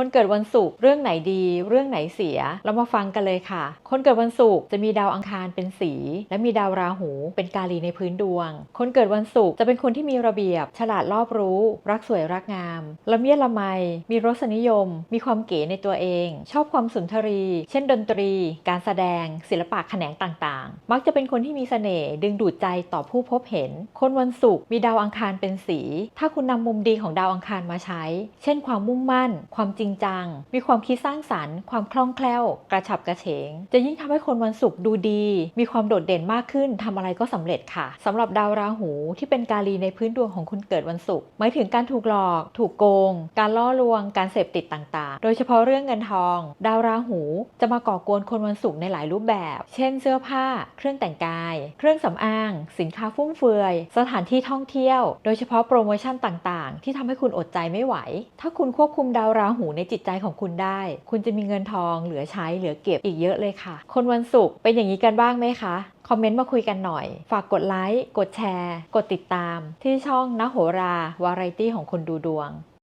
คนเกิดวันศุกร์เรื่องไหนดี เรื่องไหนเสีย เรามาฟังกันเลยค่ะ คนเกิดวันศุกร์จะมีดาวอังคารเป็นสี และมีดาวราหูเป็นกาลีในพื้นดวง คนเกิดวันศุกร์จะเป็นคนที่มีระเบียบ ฉลาดรอบรู้ รักสวยรักงามละเมียดละไม มีรสนิยม มีความเก๋ในตัวเอง ชอบความสุนทรี เช่นดนตรี การแสดง ศิลปะแขนงต่างๆ มักจะเป็นคนที่มีเสน่ห์ดึงดูดใจต่อผู้พบเห็น คนวันศุกร์มีดาวอังคารเป็นสี ถ้าคุณนำมุมดีของดาวอังคารมาใช้ เช่น ความมุ่งมั่น ความจริงจัง มีความคิดสร้างสรรค์ ความคล่องแคล่ว กระฉับกระเฉง จะยิ่งทำให้คนวันศุกร์ดูดี มีความโดดเด่นมากขึ้นทำอะไรก็สำเร็จค่ะสำหรับดาวราหูที่เป็นกาลีในพื้นดวงของคุณเกิดวันศุกร์หมายถึงการถูกหลอก ถูกโกง การล่อลวง การเสพติดต่างๆ โดยเฉพาะเรื่องเงินทอง ดาวราหูจะมาก่อกวนคนวันศุกร์ในหลายรูปแบบ เช่น เสื้อผ้า เครื่องแต่งกาย เครื่องสำอาง สินค้าฟุ่มเฟือย สถานที่ท่องเที่ยว โดยเฉพาะโปรโมชั่นต่างๆ ที่ทำให้คุณอดใจไม่ไหว ถ้าคุณควบคุมดาวราหูในจิตใจของคุณได้ คุณจะมีเงินทองเหลือใช้เหลือเก็บอีกเยอะเลยค่ะ คนวันศุกร์เป็นอย่างนี้กันบ้างไหมคะคอมเมนต์มาคุยกันหน่อย ฝากกดไลค์ กดแชร์ กดติดตาม ที่ช่องนโหราวาไรตี้ของคนดูดวง